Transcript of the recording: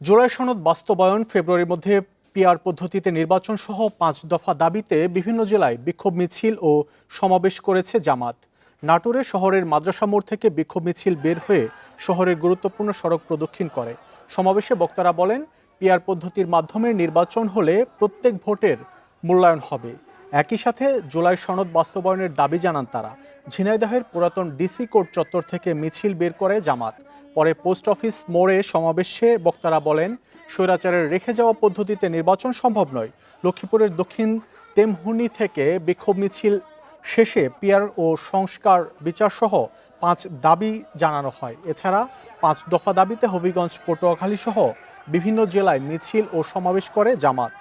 জুলাই সনদ বাস্তবায়ন ফেব্রুয়ারির মধ্যে পিআর পদ্ধতিতে নির্বাচন সহ পাঁচ দফা দাবিতে বিভিন্ন জেলায় বিক্ষোভ মিছিল ও সমাবেশ করেছে জামাত। নাটোরে শহরের মাদ্রাসা মোড় থেকে বিক্ষোভ মিছিল বের হয়ে শহরের গুরুত্বপূর্ণ সড়ক প্রদক্ষিণ করে। সমাবেশে বক্তারা বলেন, পিআর পদ্ধতির মাধ্যমে নির্বাচন হলে প্রত্যেক ভোটের মূল্যায়ন হবে। একই সাথে জুলাই সনদ বাস্তবায়নের দাবি জানান তারা। ঝিনাইদহের পুরাতন ডিসি কোর্ট চত্বর থেকে মিছিল বের করে জামাত। পরে পোস্ট অফিস মোড়ে সমাবেশে বক্তারা বলেন, স্বৈরাচারের রেখে যাওয়া পদ্ধতিতে নির্বাচন সম্ভব নয়। লক্ষ্মীপুরের দক্ষিণ তেমহুনি থেকে বিক্ষোভ মিছিল শেষে পিয়ার ও সংস্কার বিচারসহ পাঁচ দাবি জানানো হয়। এছাড়া পাঁচ দফা দাবিতে হবিগঞ্জ পটুয়াখালী সহ বিভিন্ন জেলায় মিছিল ও সমাবেশ করে জামাত।